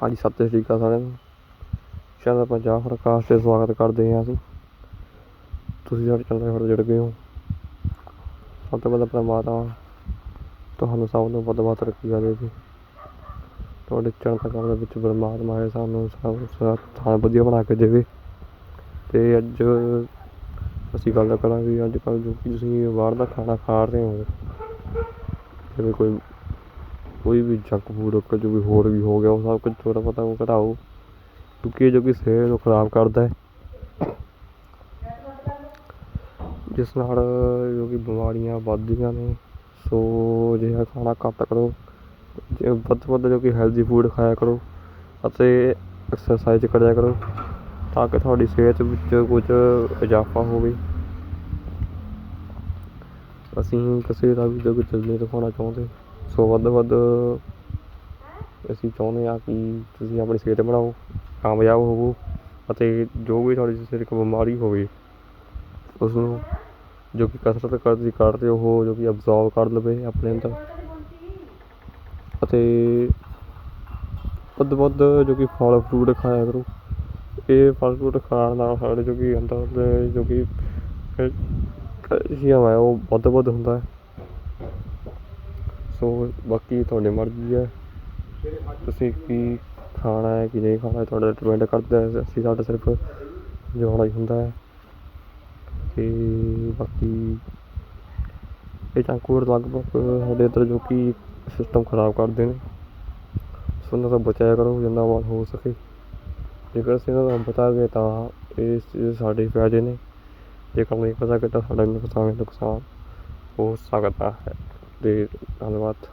ਹਾਂਜੀ, ਸਤਿ ਸ਼੍ਰੀ ਅਕਾਲ ਸਾਰਿਆਂ ਨੂੰ। ਚੈਨਲ ਪੰਜਾਬ ਪ੍ਰਕਾਸ਼ ਤੇ ਸਵਾਗਤ ਕਰਦੇ ਹਾਂ ਅਸੀਂ। ਤੁਸੀਂ ਸਾਡੇ ਚੈਨਲ ਨਾਲ ਜੁੜ ਗਏ ਹੋ। ਸਭ ਤੋਂ ਪਹਿਲਾਂ ਪ੍ਰਮਾਤਮਾ ਤੁਹਾਨੂੰ ਸਭ ਨੂੰ ਵੱਧ ਵੱਧ ਤਰੱਕੀਆਂ ਦੇਵੇ ਤੁਹਾਡੇ ਚਰਨ ਤੱਕ ਦੇ ਵਿੱਚ ਪਰਮਾਤਮਾ ਹੈ, ਸਾਨੂੰ ਸਭ ਸਭ ਥਾਂ ਵਧੀਆ ਬਣਾ ਕੇ ਦੇਵੇ। ਤੇ ਅੱਜ ਅਸੀਂ ਗੱਲ ਕਰਾਂਗੇ, ਅੱਜ ਕੱਲ੍ਹ ਜੋ ਕਿ ਤੁਸੀਂ ਬਾਹਰ ਦਾ ਖਾਣਾ ਖਾ ਰਹੇ ਹੋ, ਜਿਵੇਂ ਕੋਈ ਕੋਈ ਵੀ ਜੰਕ ਫੂਡ ਜੋ ਵੀ ਹੋਰ ਵੀ ਹੋ ਗਿਆ, ਉਹ ਸਭ ਕੁਝ ਥੋੜ੍ਹਾ ਬਹੁਤਾ ਉਹ ਘਟਾਓ। ਕਿਉਂਕਿ ਇਹ ਜੋ ਕਿ ਸਿਹਤ ਨੂੰ ਖਰਾਬ ਕਰਦਾ ਹੈ। ਜਿਸ ਨਾਲ ਜੋ ਕਿ ਬਿਮਾਰੀਆਂ ਵੱਧਦੀਆਂ ਨੇ, ਸੋ ਅਜਿਹਾ ਖਾਣਾ ਘੱਟ ਕਰੋ। ਜੇ ਵੱਧ ਤੋਂ ਵੱਧ ਜੋ ਕਿ ਹੈਲਦੀ ਫੂਡ ਖਾਇਆ ਕਰੋ ਅਤੇ ਐਕਸਰਸਾਈਜ਼ ਕਰਿਆ ਕਰੋ ਤਾਂ ਕਿ ਤੁਹਾਡੀ ਸਿਹਤ ਵਿੱਚ ਕੁਝ ਇਜ਼ਾਫਾ ਹੋਵੇ। ਅਸੀਂ ਕਿਸੇ ਦਾ ਵੀ ਜੋ ਕਿ ਦਿਲ ਨਹੀਂ ਦਿਖਾਉਣਾ ਚਾਹੁੰਦੇ ਸੋ ਵੱਧ ਤੋਂ ਵੱਧ ਅਸੀਂ ਚਾਹੁੰਦੇ ਹਾਂ ਕਿ ਤੁਸੀਂ ਆਪਣੀ ਸਿਹਤ ਬਣਾਓ, ਕਾਮਯਾਬ ਹੋਵੋ ਅਤੇ ਜੋ ਵੀ ਤੁਹਾਡੀ ਸਰੀਰਕ ਬਿਮਾਰੀ ਹੋਵੇ, ਉਸਨੂੰ ਜੋ ਕਿ ਕਸਰਤ ਕਰਦੀ ਕਰਦੇ ਉਹ ਜੋ ਕਿ ਅਬਜ਼ੋਰਵ ਕਰ ਲਵੇ ਆਪਣੇ ਅੰਦਰ ਅਤੇ ਵੱਧ ਤੋਂ ਵੱਧ ਜੋ ਕਿ ਫਲ ਫਰੂਟ ਖਾਇਆ ਕਰੋ। ਇਹ ਫਲ ਫਰੂਟ ਖਾਣ ਨਾਲ ਸਾਡੇ ਜੋ ਕਿ ਅੰਦਰ ਦੇ ਜੋ ਕਿ ਕੈਲਸ਼ੀਅਮ ਹੈ, ਉਹ ਵੱਧ ਵੱਧ ਹੁੰਦਾ ਹੈ। ਸੋ ਬਾਕੀ ਤੁਹਾਡੀ ਮਰਜ਼ੀ ਹੈ। ਤੁਸੀਂ ਕੀ ਖਾਣਾ ਹੈ, ਕੀ ਨਹੀਂ ਖਾਣਾ ਤੁਹਾਡੇ ਤੇ ਡਿਪੈਂਡ ਕਰਦਾ ਹੈ। ਅਸੀਂ ਸਾਡਾ ਸਿਰਫ ਜਿਉਣਾ ਹੀ ਹੁੰਦਾ ਹੈ। ਤੇ ਬਾਕੀ ਇਹ ਜੰਕ ਲਗਭਗ ਸਾਡੇ ਇੱਧਰ ਜੋ ਕਿ ਸਿਸਟਮ ਖਰਾਬ ਕਰਦੇ ਨੇ। ਸੋ ਇਹਨਾਂ ਤੋਂ ਬਚਾਇਆ ਕਰੋ, ਜਿੰਨਾ ਵਾਰ ਹੋ ਸਕੇ। ਜੇਕਰ ਅਸੀਂ ਇਹਨਾਂ ਤੋਂ ਬਚਾ ਤਾਂ ਇਹ ਇਹ ਸਾਡੇ ਫਾਇਦੇ ਨੇ। ਜੇਕਰ ਨਹੀਂ ਪਤਾ ਕਿ ਤਾਂ ਸਾਡਾ ਨੁਕਸਾਨ ਨੁਕਸਾਨ ਹੋ ਸਕਦਾ ਹੈ। ਅਤੇ ਧੰਨਵਾਦ।